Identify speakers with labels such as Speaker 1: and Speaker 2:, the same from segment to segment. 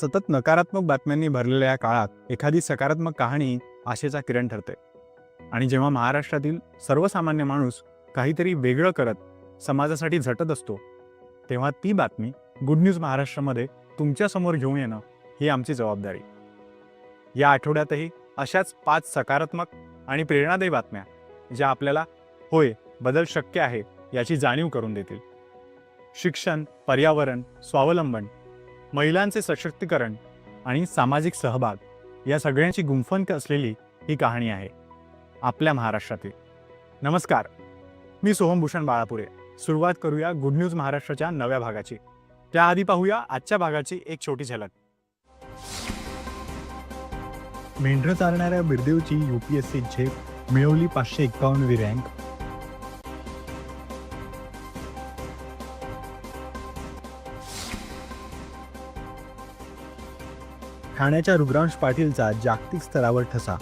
Speaker 1: सतत नकारात्मक बातम्यांनी भरलेल्या या काळात एखादी सकारात्मक कहाणी आशेचा किरण ठरते. आणि जेव्हा महाराष्ट्रातील सर्वसामान्य माणूस काहीतरी वेगळं करत समाजासाठी झटत असतो तेव्हा ती बातमी गुड न्यूज महाराष्ट्रामध्ये तुमच्यासमोर घेऊन येणं ही आमची जबाबदारी. या आठवड्यातही अशाच पाच सकारात्मक आणि प्रेरणादायी बातम्या ज्या आपल्याला होय बदल शक्य आहे याची जाणीव करून देतील. शिक्षण पर्यावरण स्वावलंबन महिलांचे सशक्तीकरण आणि सामाजिक सहभाग या सगळ्यांची गुंफण असलेली ही कहाणी आहे आपल्या महाराष्ट्रातील. नमस्कार. मी सोहमभूषण बाळापुरे. सुरुवात करूया गुड न्यूज महाराष्ट्राच्या नव्या भागाची. त्याआधी पाहूया आजच्या भागाची एक छोटी झलक. मेंढरं चालणाऱ्या बिरदेवची युपीएससी झेप मिळवली पाचशे एक्कावन्नवी रँक. ठाण्याच्या रुद्रांश पाटीलचा जागतिक स्तरावर ठसा.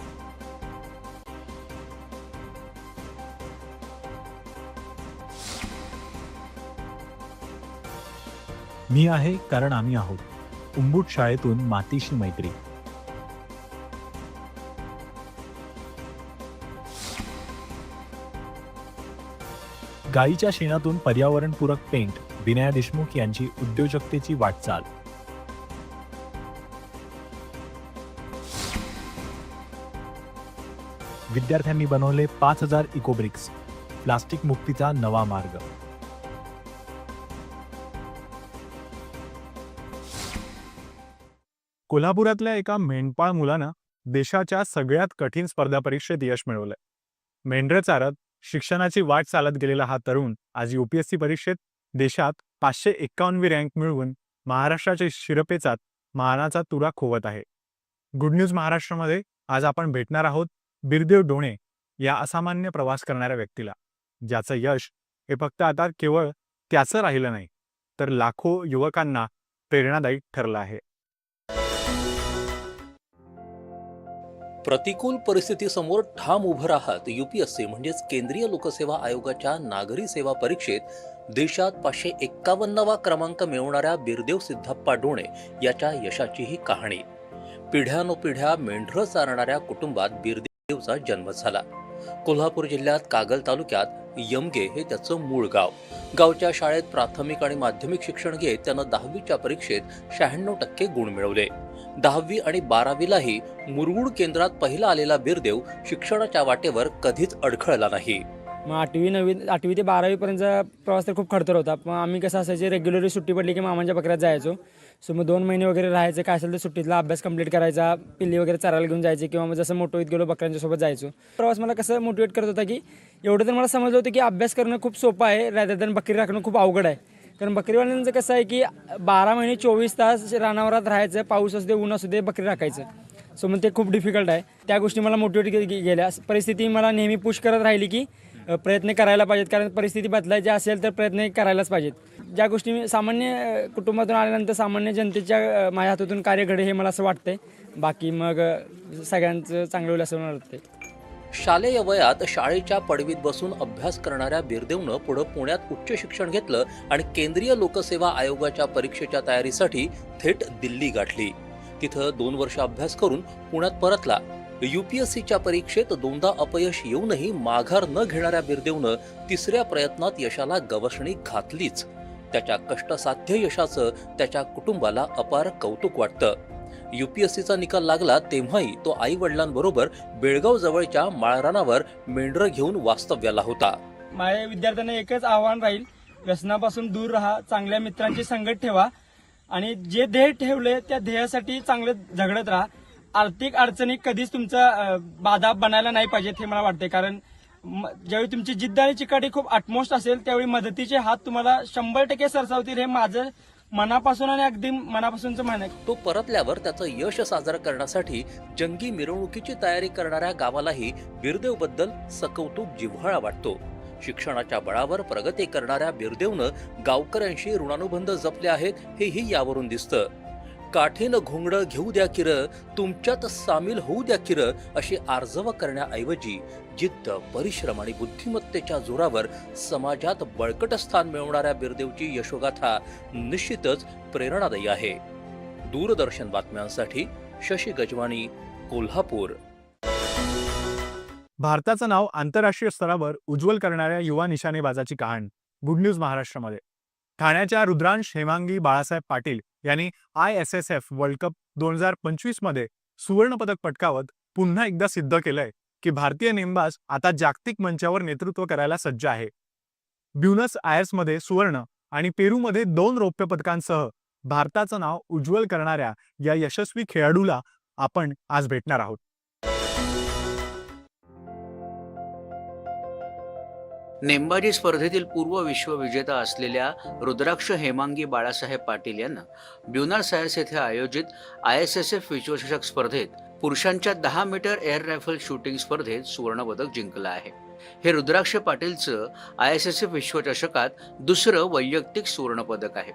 Speaker 1: मी आहे कारण आम्ही आहोत. उंबूट शाळेतून मातीशी मैत्री. गाईच्या शेणातून पर्यावरणपूरक पेंट विनया देशमुख यांची उद्योजकतेची वाटचाल. विद्यार्थ्यांनी बनवले पाच हजार इकोब्रिक्स प्लास्टिक मुक्तीचा नवा मार्ग. कोल्हापुरातल्या एका मेंढपाळ मुलानं देशाच्या सगळ्यात कठीण स्पर्धा परीक्षेत यश मिळवलंय. मेंढरे चारत शिक्षणाची वाट चालत गेलेला हा तरुण आज युपीएससी परीक्षेत देशात पाचशे एक्कावन्नवी रँक मिळवून महाराष्ट्राच्या शिरपेचात मानाचा तुरा खोवत आहे. गुड न्यूज महाराष्ट्रामध्ये आज आपण भेटणार आहोत बिरदेव डोणे या असामान्य प्रवास करणाऱ्या व्यक्तीला ज्याचं यश हे फक्त आता केवळ त्याचं राहिलं नाही तर लाखो युवकांना प्रेरणादायी ठरलं आहे.
Speaker 2: प्रतिकूल परिस्थितीसमोर ठाम उभं राहत युपीएससी म्हणजेच केंद्रीय लोकसेवा आयोगाच्या नागरी सेवा परीक्षेत देशात पाचशे एक्कावन्नवा क्रमांक मिळवणाऱ्या बिरदेव सिद्धप्पा डोणे याच्या यशाची ही कहाणी. पिढ्यानोपिढ्या मेंढरं चारणाऱ्या कुटुंबात बिरदेव देवचा जन्म झाला. कोल्हापूर जिल्ह्यात कागल तालुक्यात यमगे हे त्याचं मूळ गाव. गावच्या शाळेत प्राथमिक आणि माध्यमिक शिक्षण घेत त्यानं दहावीच्या परीक्षेत शहाण्णव टक्के गुण मिळवले. दहावी आणि बारावीलाही मुरगुड केंद्रात पहिला आलेला बिरदेव शिक्षणाच्या वाटेवर कधीच अडखळला नाही.
Speaker 3: मग आठवी नववी आठवी ते बारावीपर्यंतचा प्रवास तर खूप खडतर होता. मग आम्ही कसं असायचे रेग्युलरली सुट्टी पडली की मामांच्या बकऱ्यात जायचो. सो मग दोन महिने वगैरे राहायचं काय असेल तर सुट्टीतला अभ्यास कंप्लीट करायचा पिल्ली वगैरे चरायला घेऊन जायचे किंवा मग जसं मोटिवेट गेलो बकऱ्यांच्यासोबत जायचो. प्रवास मला कसं मोटिवेट करत होता की एवढं तर मला समजलं होतं की अभ्यास करणं खूप सोपं आहे रॅदर दॅन बकरी राखणं खूप अवघड आहे. कारण बकरीवाल्यांचं कसं आहे की बारा महिने चोवीस तास रानावरात राहायचं पाऊस असू दे ऊन असू दे बकरी राखायचं. सो मग ते खूप डिफिकल्ट आहे. त्या गोष्टी मला मोटिवेट गेल्या परिस्थिती मला नेहमी पुश करत राहिली की प्रयत्न करायला पाहिजेत. कारण परिस्थिती बदलायची असेल तर प्रयत्न करायलाच पाहिजेत. ज्या गोष्टी मी सामान्य कुटुंबातून आल्यानंतर सामान्य जनतेच्या माझ्या हातातून कार्य घडे हे मला असं वाटतंय. बाकी मग सगळ्यांचं चांगलं होईल असं मला वाटतंय.
Speaker 2: शालेय वयात शाळेच्या पडवीत बसून अभ्यास करणाऱ्या बिरदेवनं पुढं पुण्यात उच्च शिक्षण घेतलं आणि केंद्रीय लोकसेवा आयोगाच्या परीक्षेच्या तयारीसाठी थेट दिल्ली गाठली. तिथं दोन वर्ष अभ्यास करून पुण्यात परतला. युपीएससीच्या परीक्षेत दोनदा अपयश येऊनही माघार न घेणाऱ्या बिरदेवनं तिसऱ्या प्रयत्नात यशाला गवसणी घातलीच. त्याच्या कष्टसाध्य यशाचं त्याच्या कुटुंबाला अपार कौतुक वाटतं. युपीएससीचा निकाल लागला तेव्हाही तो आई वडिलांबरोबर बेळगाव जवळच्या माळरानावर मेंढर घेऊन वास्तव्याला होता.
Speaker 3: माझ्या विद्यार्थ्यांना एकच आव्हान राहील व्यसनापासून दूर राहा चांगल्या मित्रांची संगत ठेवा आणि जे ध्येय ठेवले त्या ध्येयासाठी चांगले झगडत राहा. आर्थिक अडचणी कधीच तुमचा बाधा बनायला नाही पाहिजेत हे मला वाटते कारण म- ज्यावेळी तुमची जिद्द आणि चिकाटी खूप अटमोस्ट असेल त्यावेळी मदतीचे हात तुम्हाला शंभर टक्के सरसावतील हे माझं मनापासून आणि अगदी मनापासूनचं म्हण आहे.
Speaker 2: तो परतल्यावर त्याचं यश साजरं करण्यासाठी जंगी मिरवणुकीची तयारी करणाऱ्या गावालाही बिरदेवबद्दल सकौतुक जिव्हाळा वाटतो. शिक्षणाच्या बळावर प्रगती करणाऱ्या बिरदेवनं गावकऱ्यांशी ऋणानुबंध जपले आहेत हेही यावरून दिसतं. काठीनं घोंगडं घेऊ द्या किर तुमच्यात सामील होऊ द्या किर अशी आर्जव करण्याऐवजी जिद्द परिश्रम आणि बुद्धिमत्तेच्या जोरावर समाजात बळकट स्थान मिळवणाऱ्या बिरदेवची यशोगाथा निश्चितच प्रेरणादायी आहे. दूरदर्शन बातम्यांसाठी शशी गजवाणी कोल्हापूर.
Speaker 1: भारताचं नाव आंतरराष्ट्रीय स्तरावर उज्ज्वल करणाऱ्या युवा निशाणेबाजाची कहाण. गुड न्यूज महाराष्ट्रामध्ये. ठाण्याच्या रुद्रांश हेमांगी बाळासाहेब पाटील यांनी I S S F world cup दोन हजार पंचवीसमध्ये सुवर्णपदक पटकावत पुन्हा एकदा सिद्ध केलंय की भारतीय नेमबाज आता जागतिक मंचावर नेतृत्व करायला सज्ज आहे. ब्युनस आयर्समध्ये सुवर्ण आणि पेरूमध्ये दोन रौप्य पदकांसह भारताचं नाव उज्ज्वल करणाऱ्या या यशस्वी खेळाडूला आपण आज भेटणार आहोत.
Speaker 4: नेमबाजी स्पर्धेतील पूर्व विश्वविजेता असलेल्या रुद्राक्ष हेमांगी बाळासाहेब पाटील यांना ब्युनॉस आयर्स येथे आयोजित आय एस एस एफ विश्वचषक स्पर्धेत पुरुषांच्या दहा मीटर एअर रायफल शूटिंग स्पर्धेत सुवर्णपदक जिंकलं आहे. हे रुद्राक्ष पाटीलचं आय एस एस एफ विश्वचषकात दुसरं वैयक्तिक सुवर्णपदक आहे.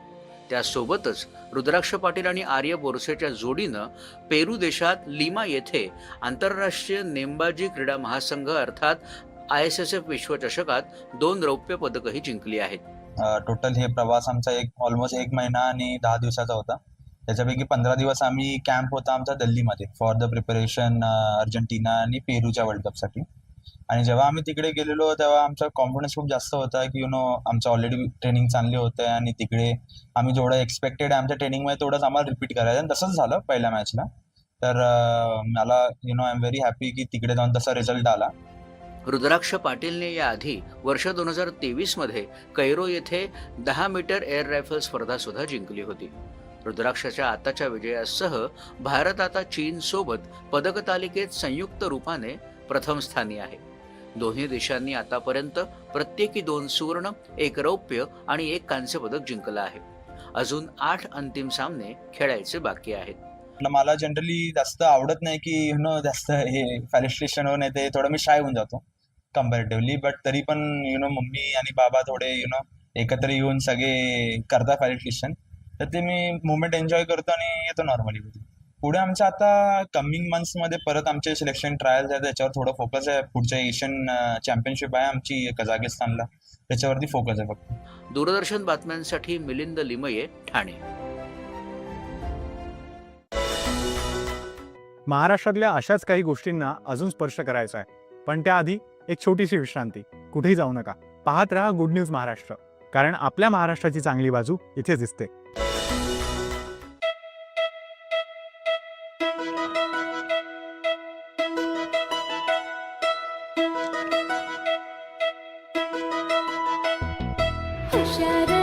Speaker 4: त्यासोबतच रुद्राक्ष पाटील आणि आर्य बोरसेच्या जोडीनं पेरू देशात लिमा येथे आंतरराष्ट्रीय नेमबाजी क्रीडा महासंघ अर्थात आय एस एस एफ विश्वचषकात दोन रौप्य पदकही जिंकली आहेत.
Speaker 5: टोटल हे प्रवास आमचा एक ऑलमोस्ट एक महिना आणि दहा दिवसाचा होता. त्याच्यापैकी पंधरा दिवस आम्ही कॅम्प होता आमचा दिल्लीमध्ये फॉर द प्रिपरेशन अर्जेंटिना आणि पेरूच्या वर्ल्ड कपसाठी आणि जेव्हा आम्ही तिकडे गेलेलो तेव्हा आमचा कॉन्फिडन्स खूप जास्त होता की यु नो आमचं ऑलरेडी ट्रेनिंग चांगली होतं आणि तिकडे आम्ही जेवढं एक्सपेक्टेड आहे आमच्या ट्रेनिंगमध्ये तेवढंच आम्हाला रिपीट करायचं आणि तसंच झालं पहिल्या मॅचला तर मला you know I am very happy की तिकडे जाऊन तसा रिझल्ट आला.
Speaker 4: रुद्राक्ष पाटीलने याआधी वर्ष दोन हजार तेवीसमध्ये कैरो येथे दहा मीटर एअर रायफल स्पर्धा सुद्धा जिंकली होती. रुद्राक्षाच्या आताच्या विजयासह भारत आता चीन सोबत पदक तालिकेत संयुक्त रूपाने प्रथम स्थानी आहे. दोन्ही देशांनी आतापर्यंत प्रत्येकी दोन सुवर्ण एक रौप्य आणि एक कांस्य पदक जिंकलं आहे. अजून आठ अंतिम सामने खेळायचे बाकी आहेत.
Speaker 5: मला जनरली जास्त आवडत नाही की जास्त हे फॅलिस्ट्रेशन होऊन येते थोडं मी शाय होऊन जातो. कम्पॅरेटिव्हली बट तरी पण यु नो मम्मी आणि बाबा थोडे यु नो एकत्र येऊन सगळे करता फॅलिस्ट्रेशन तर ते मी मुवमेंट एन्जॉय करतो आणि येतो नॉर्मली पुढे आमच्या आता कमिंग मंथ्समध्ये परत आमचे सिलेक्शन ट्रायल्स आहेत त्याच्यावर थोडं फोकस आहे. पुढच्या एशियन चॅम्पियनशिप आहे आमची कझाकिस्तानला. त्याच्यावरती फोकस आहे फक्त.
Speaker 4: दूरदर्शन बातम्यांसाठी मिलिंद लिमये ठाणे.
Speaker 1: महाराष्ट्रातल्या अशाच काही गोष्टींना अजून स्पर्श करायचा आहे पण त्याआधी एक छोटीशी विश्रांती. कुठेही जाऊ नका. पाहत राहा गुड न्यूज महाराष्ट्र. कारण आपल्या महाराष्ट्राची चांगली बाजू इथेच दिसते.
Speaker 6: हुशार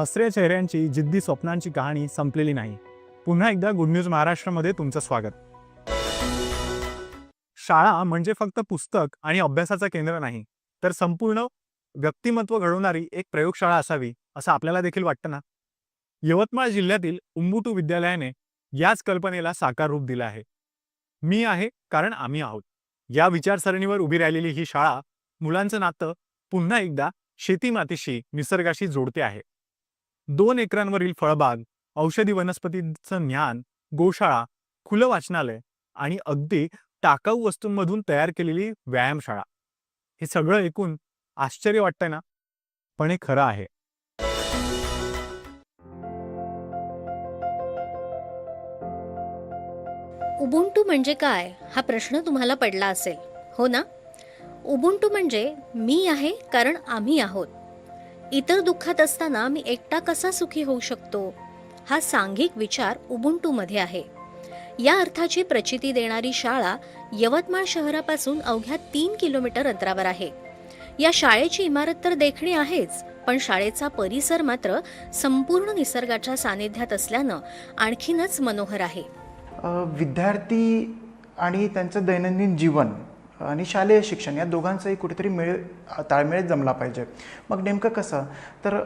Speaker 1: हसऱ्या चेहऱ्यांची जिद्दी स्वप्नांची कहाणी संपलेली नाही. पुन्हा एकदा गुड न्यूज महाराष्ट्रामध्ये तुमचं स्वागत. शाळा म्हणजे फक्त पुस्तक आणि अभ्यासाचं केंद्र नाही तर संपूर्ण व्यक्तिमत्व घडवणारी एक प्रयोगशाळा असावी असं आपल्याला देखील वाटतं ना? यवतमाळ जिल्ह्यातील उंबुटू विद्यालयाने याच कल्पनेला साकार रूप दिलं आहे. मी आहे कारण आम्ही आहोत. या विचारसरणीवर उभी राहिलेली ही शाळा मुलांचं नातं पुन्हा एकदा शेती मातीशी निसर्गाशी जोडते आहे. दोन एकरांवरील फळबाग औषधी वनस्पतींचं ज्ञान गोशाळा खुलं वाचनालय आणि अगदी टाकाऊ वस्तूंमधून तयार केलेली व्यायामशाळा. हे सगळं ऐकून आश्चर्य वाटतंय ना? पण हे खरं आहे.
Speaker 7: उबुंटू म्हणजे काय? हा प्रश्न तुम्हाला पडला असेल. हो ना? उबुंटू म्हणजे मी आहे कारण आम्ही आहोत. इतर दुःखात असताना मी एकटा कसा सुखी होऊ शकतो? हा सांघिक विचार उबुंटूमध्ये आहे. या अर्थाची प्रचिती देणारी शाळा यवतमाळ शहरापासून अवघ्या तीन किलोमीटर अंतरावर आहे. या शाळेची इमारत तर देखणी आहेच पण शाळेचा परिसर मात्र संपूर्ण निसर्गाच्या सानिध्यात असल्यानं आणखीनच मनोहर आहे.
Speaker 8: विद्यार्थी आणि त्यांचं दैनंदिन जीवन आणि शालेय शिक्षण या दोघांचाही कुठेतरी मेळ ताळमेळ जमला पाहिजे. मग नेमकं कसं? तर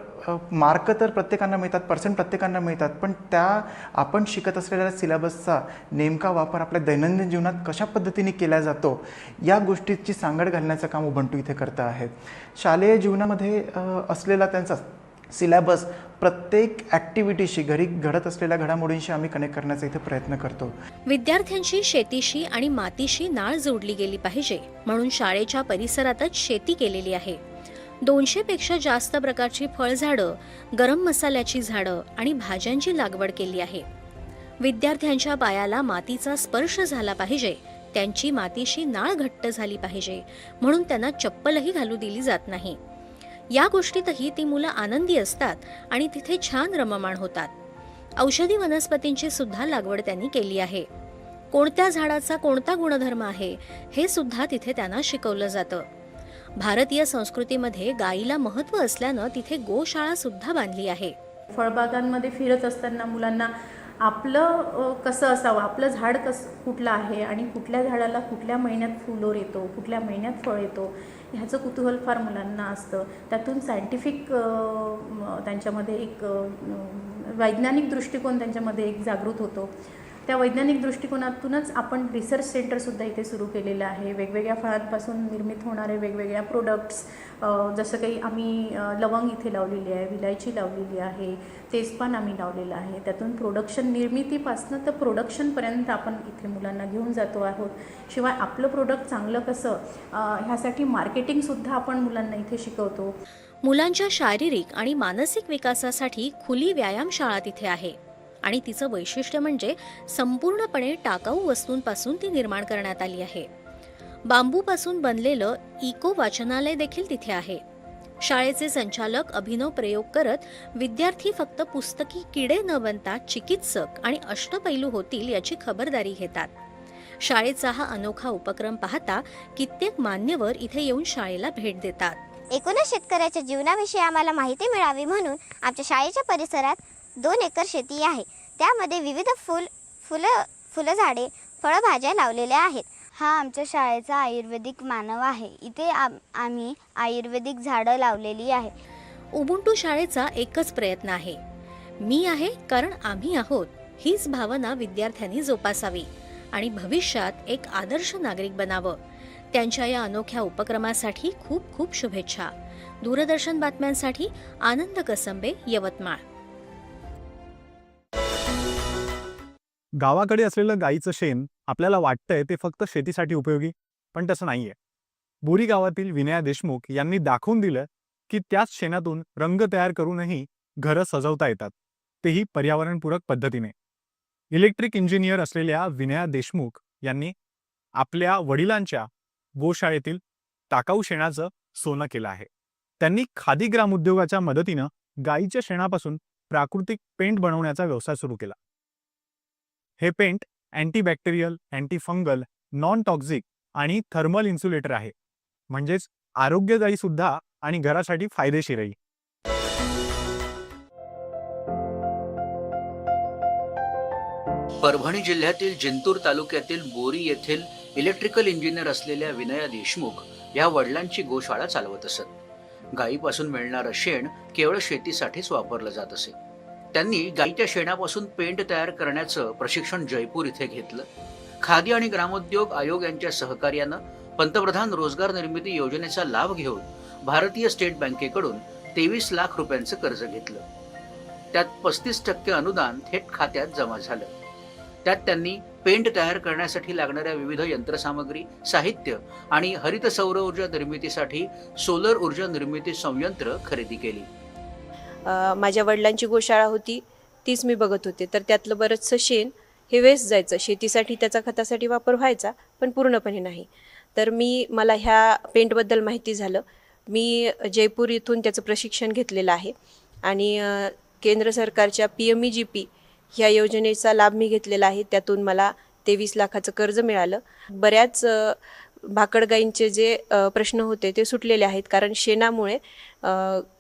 Speaker 8: मार्क तर प्रत्येकांना मिळतात पर्सेंट प्रत्येकांना मिळतात पण त्या आपण शिकत असलेल्या सिलेबसचा नेमका वापर आपल्या दैनंदिन जीवनात कशा पद्धतीने केला जातो या गोष्टीची सांगड घालण्याचं काम उबंटू इथे करतं आहे शालेय जीवनामध्ये असलेला त्यांचा सिलॅबस प्रत्येक ॲक्टिव्हिटीशी घरी घडत असलेल्या घडामोडींशी आम्ही कनेक्ट करण्याचा इथे प्रयत्न करतो.
Speaker 7: विद्यार्थ्यांची शेतीशी आणि मातीशी नाळ जोडली गेली पाहिजे म्हणून शाळेच्या परिसरातच शेती केलेली आहे. दोनशे पेक्षा जास्त प्रकारची फळझाडं गरम मसाल्याची झाडं आणि भाज्यांची लागवड केली आहे. विद्यार्थ्यांच्या पायाला मातीचा स्पर्श झाला पाहिजे त्यांची मातीशी नाळ घट्ट झाली पाहिजे म्हणून त्यांना चप्पलही घालू दिली जात नाही. या गोष्टीतही ती मुलं आनंदी असतात आणि तिथे छान रममाण होतात. औषधी वनस्पतींची सुद्धा लागवड त्यांनी केली आहे. कोणत्या झाडाचा कोणता गुणधर्म आहे हे सुद्धा तिथे त्यांना शिकवलं जातं. भारतीय संस्कृतीमध्ये गायीला महत्त्व असल्यानं तिथे गोशाळा सुद्धा बांधली आहे.
Speaker 9: फळबागांमध्ये फिरत असताना मुलांना आपलं कसं असावं आपलं झाड कसं कुठलं आहे आणि कुठल्या झाडाला कुठल्या महिन्यात फुलोर येतो कुठल्या महिन्यात फळ येतो ह्याचं कुतूहल फार मुलांना असतं. त्यातून सायंटिफिक त्यांच्यामध्ये एक वैज्ञानिक दृष्टिकोन त्यांच्यामध्ये एक जागृत होतो. त्या वैज्ञानिक दृष्टिकोनातूनच आपण रिसर्च सेंटरसुद्धा इथे सुरू केलेलं आहे. वेगवेगळ्या फळांपासून निर्मित होणारे वेगवेगळ्या प्रोडक्ट्स जसं काही आम्ही लवंग इथे लावलेली आहे विलायची लावलेली आहे तेजपान आम्ही लावलेलं आहे. त्यातून प्रोडक्शन निर्मितीपासनं तर प्रोडक्शनपर्यंत आपण इथे मुलांना घेऊन जातो आहोत. शिवाय आपलं प्रोडक्ट चांगलं कसं ह्यासाठी मार्केटिंगसुद्धा आपण मुलांना इथे शिकवतो.
Speaker 7: मुलांच्या शारीरिक आणि मानसिक विकासासाठी खुली व्यायामशाळा तिथे आहे. आणि तिचं वैशिष्ट्य म्हणजे संपूर्णपणे टाकाऊ वस्तूंपासून ती निर्माण करण्यात आली आहे. बांबूपासून बनलेलं इको वाचनालय देखील तिथे आहे. शाळेचे संचालक अभिनव प्रयोग करत विद्यार्थी फक्त पुस्तकी किडे न बनता चिकित्सक आणि अष्टपैलू होतील याची खबरदारी घेतात. शाळेचा हा अनोखा उपक्रम पाहता कित्येक मान्यवर इथे येऊन शाळेला भेट देतात.
Speaker 10: एकूणच शेतकऱ्याच्या जीवनाविषयी आम्हाला माहिती मिळावी म्हणून आमच्या शाळेच्या परिसरात दोन एकर शेती आहे. त्यामध्ये विविध फुल फुलं फुलं झाडे फळभाज्या लावलेल्या आहेत. हा आमच्या शाळेचा आयुर्वेदिक मानव आहे. इथे आम आम्ही आयुर्वेदिक झाडं लावलेली आहे.
Speaker 7: उबुंटू शाळेचा एकच प्रयत्न आहे. मी आहे कारण आम्ही आहोत हीच भावना विद्यार्थ्यांनी जोपासावी आणि भविष्यात एक आदर्श नागरिक बनावं. त्यांच्या या अनोख्या उपक्रमासाठी खूप खूप शुभेच्छा. दूरदर्शन बातम्यांसाठी आनंद कसंबे यवतमाळ.
Speaker 1: गावाकडे असलेलं गाईचं शेण आपल्याला वाटतंय ते फक्त शेतीसाठी उपयोगी पण तसं नाहीये. बोरी गावातील विनया देशमुख यांनी दाखवून दिलं की त्याच शेणातून रंग तयार करूनही घरं सजवता येतात. तेही पर्यावरणपूरक पद्धतीने. इलेक्ट्रिक इंजिनियर असलेल्या विनया देशमुख यांनी आपल्या वडिलांच्या गोशाळेतील टाकाऊ शेणाचं सोनं केलं आहे. त्यांनी खादी ग्राम उद्योगाच्या मदतीनं गाईच्या शेणापासून प्राकृतिक पेंट बनवण्याचा व्यवसाय सुरू केला. हे paint antibacterial antifungal non toxic आणि थर्मल इन्सुलेटर आहे. म्हणजेच आरोग्यदायी सुद्धा आणि घरासाठी फायदेशीरही
Speaker 4: परभणी जिल्ह्यातील जिंतूर तालुक्यातील बोरी येथील इलेक्ट्रिकल इंजिनियर असलेल्या विनया देशमुख या वडिलांची गोशाळा चालवत असत. गायीपासून मिळणारं शेण केवळ शेतीसाठीच वापरलं जात असे. त्यांनी गाईच्या शेणापासून पेंट तयार करण्याचं प्रशिक्षण जयपूर इथे घेतलं. खादी आणि ग्रामोद्योग आयोग यांच्या सहकार्यानं पंतप्रधान रोजगार निर्मिती योजनेचा लाभ घेऊन भारतीय स्टेट बँकेकडून तेवीस लाख रुपयांचं कर्ज घेतलं. त्यात पस्तीस टक्के अनुदान थेट खात्यात जमा झालं. त्यात त्यांनी पेंट तयार करण्यासाठी लागणाऱ्या विविध यंत्रसामग्री साहित्य आणि हरित सौर ऊर्जा निर्मितीसाठी सोलर ऊर्जा निर्मिती संयंत्र खरेदी केली.
Speaker 11: माझ्या वडिलांची गोशाळा होती तीच मी बघत होते. तर त्यातलं बरंचसं शेण हे वेस्ट जायचं. शेतीसाठी त्याचा खतासाठी वापर व्हायचा पण पूर्णपणे नाही. तर मी मला ह्या पेंटबद्दल माहिती झालं. मी जयपूर इथून त्याचं प्रशिक्षण घेतलेलं आहे. आणि केंद्र सरकारच्या P M E G P ह्या योजनेचा लाभ मी घेतलेला आहे. त्यातून मला तेवीस लाखाचं कर्ज मिळालं. बऱ्याच भाकडगाईंचे जे प्रश्न होते ते सुटलेले आहेत. कारण शेणामुळे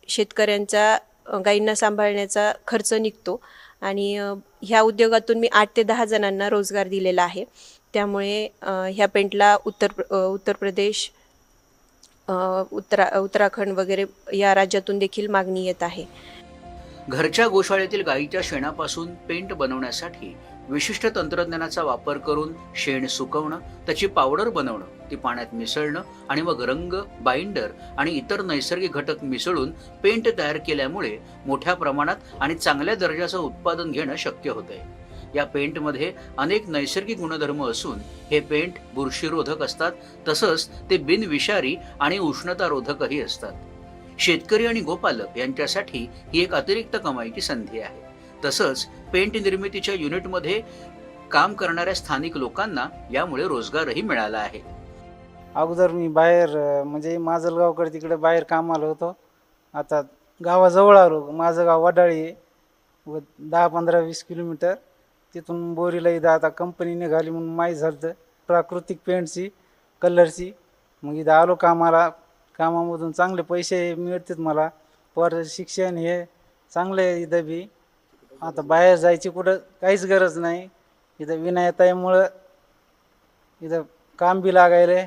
Speaker 11: शेतकऱ्यांचा गाईंना सांभाळण्याचा खर्च निघतो. आणि ह्या उद्योगातून मी आठ ते दहा जणांना रोजगार दिलेला आहे. त्यामुळे ह्या पेंटला उत्तर प्र- उत्तर प्रदेश उत्तरा उत्तराखंड वगैरे या राज्यातून देखील मागणी येत आहे.
Speaker 4: घरच्या गोशाळेतील गाईच्या शेणापासून पेंट बनवण्यासाठी विशिष्ट तंत्रज्ञानाचा वापर करून शेण सुकवणं त्याची पावडर बनवणं ती पाण्यात मिसळणं आणि मग रंग बाइंडर आणि इतर नैसर्गिक घटक मिसळून पेंट तयार केल्यामुळे मोठ्या प्रमाणात आणि चांगल्या दर्जाचं उत्पादन घेणं शक्य होतंय. या पेंटमध्ये अनेक नैसर्गिक गुणधर्म असून हे पेंट बुरशीरोधक असतात तसंच ते बिनविषारी आणि उष्णतारोधकही असतात. शेतकरी आणि गोपालक यांच्यासाठी ही एक अतिरिक्त कमाईची संधी आहे. तसंच पेंट निर्मितीच्या युनिटमध्ये काम करणाऱ्या स्थानिक लोकांना यामुळे रोजगारही मिळाला आहे.
Speaker 12: अगोदर मी बाहेर म्हणजे माजलगावकडे तिकडे बाहेर कामाला होतो. आता गावाजवळ आलो. माझं गाव वडाळी आहे. व दहा पंधरा वीस किलोमीटर. तिथून बोरीला इथं आता कंपनी निघाली म्हणून माहीत झालं प्राकृतिक पेंटची कलरची. मग इथं आलो कामाला. कामामधून चांगले पैसे मिळतात मला. पर शिक्षण हे चांगलं आहे इथं बी. आता बाहेर जायची कुठं काहीच गरज नाही. इथं विनायताईमुळं इथं काम बी लागायले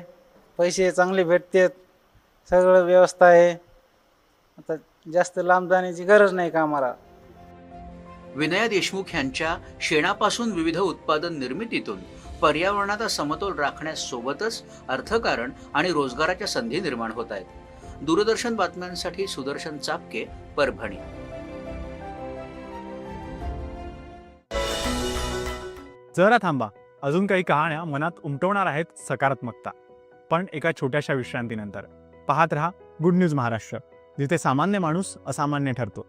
Speaker 12: पैसे चांगले भेटतात सगळं व्यवस्था आहे. आता जास्त लांब जाण्याची गरज नाही कामाला.
Speaker 4: विनया देशमुख यांच्या शेणापासून विविध उत्पादन निर्मितीतून पर्यावरणाचा समतोल राखण्यासोबतच अर्थकारण आणि रोजगाराच्या संधी निर्माण होत आहेत. दूरदर्शन बातम्यांसाठी सुदर्शन चापके परभणी.
Speaker 1: जरा थांबा. अजून काही कहाण्या मनात उमटवणार आहेत सकारात्मकता. पण एका छोट्याशा विश्रांतीनंतर. पाहत रहा गुड न्यूज महाराष्ट्र जिथे सामान्य माणूस असामान्य ठरतो.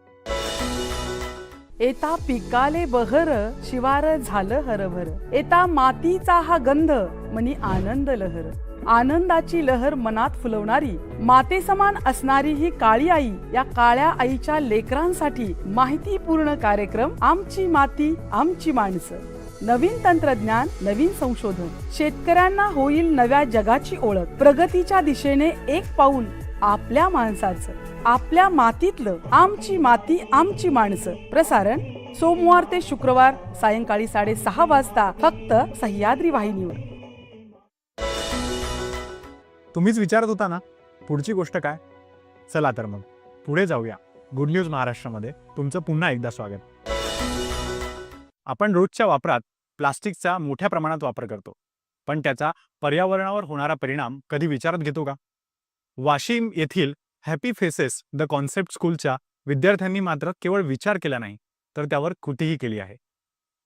Speaker 13: एता पिकाले बहर शिवार झालं हरभर. एता मातीचा हा गंध मनी आनंद लहर. आनंदाची लहर मनात फुलवणारी मातेसमान असणारी ही काळी आई या काळ्या आईच्या लेकरांसाठी माहितीपूर्ण कार्यक्रम आमची माती आमची माणसं. नवीन तंत्रज्ञान नवीन संशोधन. शेतकऱ्यांना होईल नव्या जगाची ओळख. प्रगतीच्या दिशेने एक पाऊल आपल्या माणसाचं आपल्या मातीतलं. आमची माती आमची माणसं. प्रसारण सोमवार ते शुक्रवार सायंकाळी साडेसहा वाजता फक्त सह्याद्री वाहिनीवर.
Speaker 1: तुम्हीच विचारत होता ना पुढची गोष्ट काय? चला तर मग. पुढे जाऊया. गुड न्यूज महाराष्ट्रामध्ये. तुमचं पुन्हा एकदा स्वागत. आपण रोजच्या वापरात प्लास्टिकचा मोठ्या प्रमाणात वापर करतो. पण त्याचा पर्यावरणावर होणारा परिणाम कधी विचारात घेतो का? वाशिम येथील हॅपी फेसेस द कॉन्सेप्ट स्कूलच्या विद्यार्थ्यांनी मात्र केवळ विचार केला नाही तर त्यावर कृतीही केली आहे.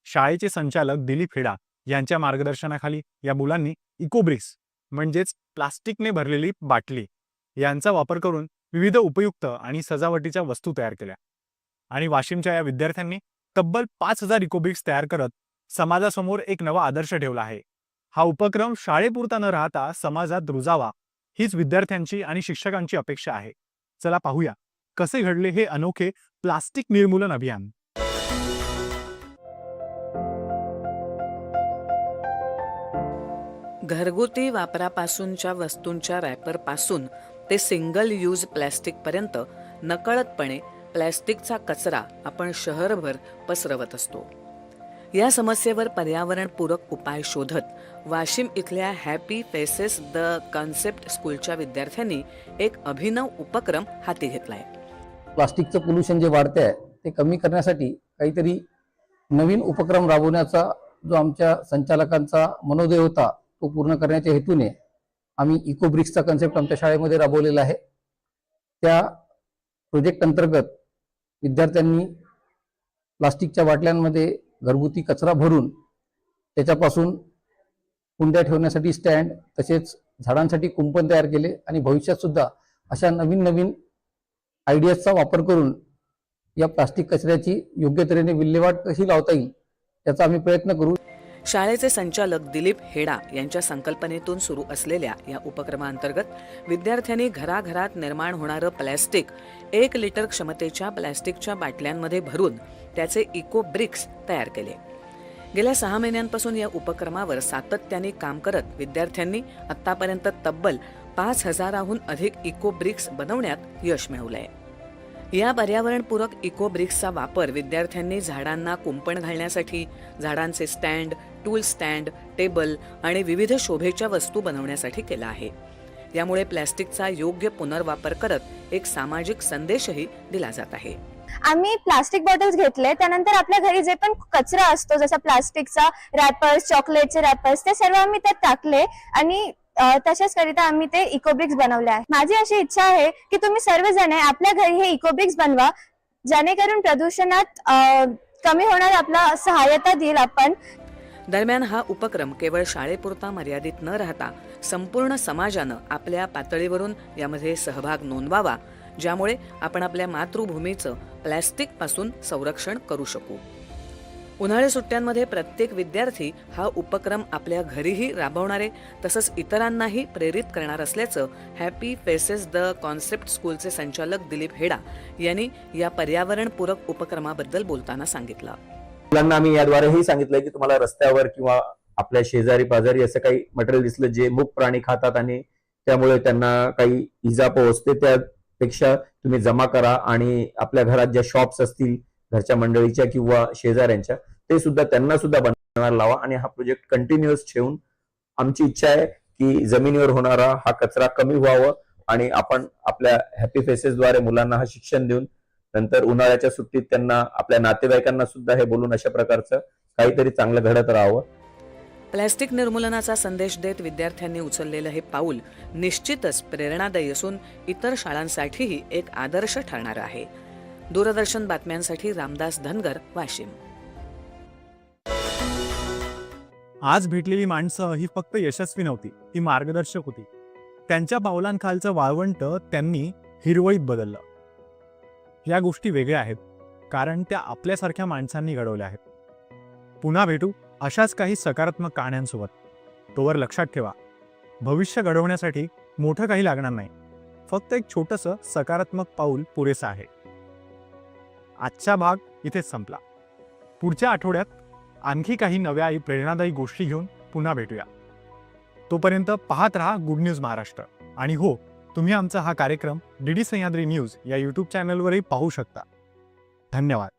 Speaker 1: शाळेचे संचालक दिलीप हेडा यांच्या मार्गदर्शनाखाली या मुलांनी इकोब्रिक्स म्हणजेच प्लास्टिकने भरलेली बाटली यांचा वापर करून विविध उपयुक्त आणि सजावटीच्या वस्तू तयार केल्या. आणि वाशिमच्या या विद्यार्थ्यांनी तब्बल पाच हजार इकोबिक्स तयार करत समाजासमोर एक नवा आदर्श ठेवला आहे. हा उपक्रम शाळेपुरता न राहता समाजात रुजावा हीच विद्यार्थ्यांची आणि शिक्षकांची अपेक्षा आहे. चला पाहूया कसे घडले हे अनोखे प्लास्टिक निर्मूलन अभियान?
Speaker 13: घरगुती वापरापासूनच्या वस्तूंच्या रॅपरपासून ते सिंगल यूज प्लॅस्टिकपर्यंत नकळतपणे प्लॅस्टिकचा कचरा आपण शहरभर पसरवत असतो. या समस्येवर पर्यावरणपूरक उपाय शोधत वाशिम इथल्या हॅपी फेसेस द कन्सेप्ट स्कूलच्या विद्यार्थ्यांनी एक अभिनव उपक्रम हाती घेतला आहे
Speaker 12: प्लास्टिकचं पोल्युशन जे वाढतंय ते कमी करण्यासाठी काहीतरी नवीन उपक्रम राबवण्याचा
Speaker 14: जो आमच्या संचालकांचा मनोदय होता तो पूर्ण करण्याच्या हेतूने आम्ही इको ब्रिक्सचा कन्सेप्ट आमच्या शाळेमध्ये राबवलेला आहे. त्या प्रोजेक्ट अंतर्गत विद्यार्थ्यांनी प्लास्टिकच्या बाटल्यांमध्ये घरगुती कचरा भरून त्याच्यापासून कुंड्या ठेवण्यासाठी स्टँड तसेच झाडांसाठी कुंपण तयार केले आणि भविष्यात सुद्धा अशा नवीन नवीन आयडियाजचा वापर करून या प्लास्टिक कचऱ्याची योग्य तऱ्हेने विल्हेवाट कशी लावता येईल याचा आम्ही प्रयत्न करू.
Speaker 15: शाळेचे संचालक दिलीप हेडा यांच्या संकल्पनेतून सुरू असलेल्या या उपक्रमाअंतर्गत विद्यार्थ्यांनी घराघरात निर्माण होणारं प्लॅस्टिक एक लिटर क्षमतेच्या प्लॅस्टिकच्या बाटल्यांमध्ये भरून त्याचे इको ब्रिक्स तयार केले. गेल्या सहा महिन्यांपासून या उपक्रमावर सातत्याने काम करत विद्यार्थ्यांनी आतापर्यंत तब्बल पाच हजाराहून अधिक इको ब्रिक्स बनवण्यात यश मिळवलंय. या पर्यावरणपूरक इको ब्रिक्सचा वापर विद्यार्थ्यांनी झाडांना कुंपण घालण्यासाठी झाडांचे स्टँड टूल स्टँड टेबल आणि विविध शोभेच्या वस्तू बनवण्यासाठी केला आहे. यामुळे प्लॅस्टिकचा योग्य पुनर्वापर करत एक सामाजिक संदेशही दिला जात आहे.
Speaker 10: आम्ही प्लास्टिक बॉटल्स घेतले त्यानंतर आपल्या घरी जे पण कचरा असतो जसा प्लास्टिकचा रॅपर्स चॉकलेटचे रॅपर्स ते सर्व आम्ही त्यात टाकले आणि तशाच करिता आम्ही ते इकोब्रिक्स बनवले आहे. माझी अशी इच्छा आहे की तुम्ही सर्वजण आपल्या घरी हे इकोब्रिक्स बनवा जेणेकरून प्रदूषणात कमी होणार आपला सहाय्यता देईल आपण.
Speaker 15: दरम्यान हा उपक्रम केवळ शाळेपुरता मर्यादित न राहता संपूर्ण समाजानं आपल्या पातळीवरून यामध्ये सहभाग नोंदवावा ज्यामुळे आपण आपल्या मातृभूमीचं प्लॅस्टिकपासून संरक्षण करू शकू. उन्हाळी सुट्ट्यांमध्ये प्रत्येक विद्यार्थी हा उपक्रम आपल्या घरीही राबवणारे तसंच इतरांनाही प्रेरित करणार असल्याचं हॅपी फेसेस द कॉन्सेप्ट स्कूलचे संचालक दिलीप हेडा यांनी या पर्यावरणपूरक उपक्रमाबद्दल बोलताना सांगितलं.
Speaker 16: मुलांना आम्ही याद्वारे हे सांगितलंय की तुम्हाला रस्त्यावर किंवा आपल्या शेजारी पाजारी असं काही मटेरियल दिसलं जे मूक प्राणी खातात आणि त्यामुळे त्यांना काही इजा पोहोचते त्यापेक्षा तुम्ही जमा करा आणि आपल्या घरात ज्या शॉप्स असतील घरच्या मंडळीच्या किंवा शेजाऱ्यांच्या ते सुद्धा त्यांना सुद्धा बनवायला लावा आणि हा प्रोजेक्ट कंटिन्युअस ठेवून आमची इच्छा आहे की जमिनीवर होणारा हा कचरा कमी व्हावा आणि आपण आपल्या हॅपी फेसेसद्वारे मुलांना हा शिक्षण देऊन नंतर उन्हाळ्याच्या सुट्टीत त्यांना आपल्या नातेवाईकांना सुद्धा हे बोलून अशा प्रकारचं काहीतरी चांगलं घडत राहावं.
Speaker 15: प्लॅस्टिक निर्मूलनाचा संदेश देत विद्यार्थ्यांनी उचललेलं हे पाऊल निश्चितच प्रेरणादायी असून इतर शाळांसाठीही एक आदर्श ठरणार आहे. दूरदर्शन बातम्यांसाठी रामदास धनगर वाशिम.
Speaker 1: आज भेटलेली माणसं ही फक्त यशस्वी नव्हती ती मार्गदर्शक होती. त्यांच्या पावलांखालचं वाळवंट त्यांनी हिरवळीत बदललं. या गोष्टी वेगळ्या आहेत कारण त्या आपल्यासारख्या माणसांनी घडवल्या आहेत. पुन्हा भेटू अशाच काही सकारात्मक कहाण्यांसोबत. तोवर लक्षात ठेवा भविष्य घडवण्यासाठी मोठं काही लागणार नाही फक्त एक छोटंसं सकारात्मक पाऊल पुरेसं आहे. आजचा भाग इथेच संपला. पुढच्या आठवड्यात आणखी काही नव्या आणि प्रेरणादायी गोष्टी घेऊन पुन्हा भेटूया. तोपर्यंत पाहत रहा गुड न्यूज महाराष्ट्र. आणि हो तुम्ही आमचा हा कार्यक्रम डी डी सह्याद्री न्यूज या यूट्यूब चॅनलवरही पाहू शकता. धन्यवाद.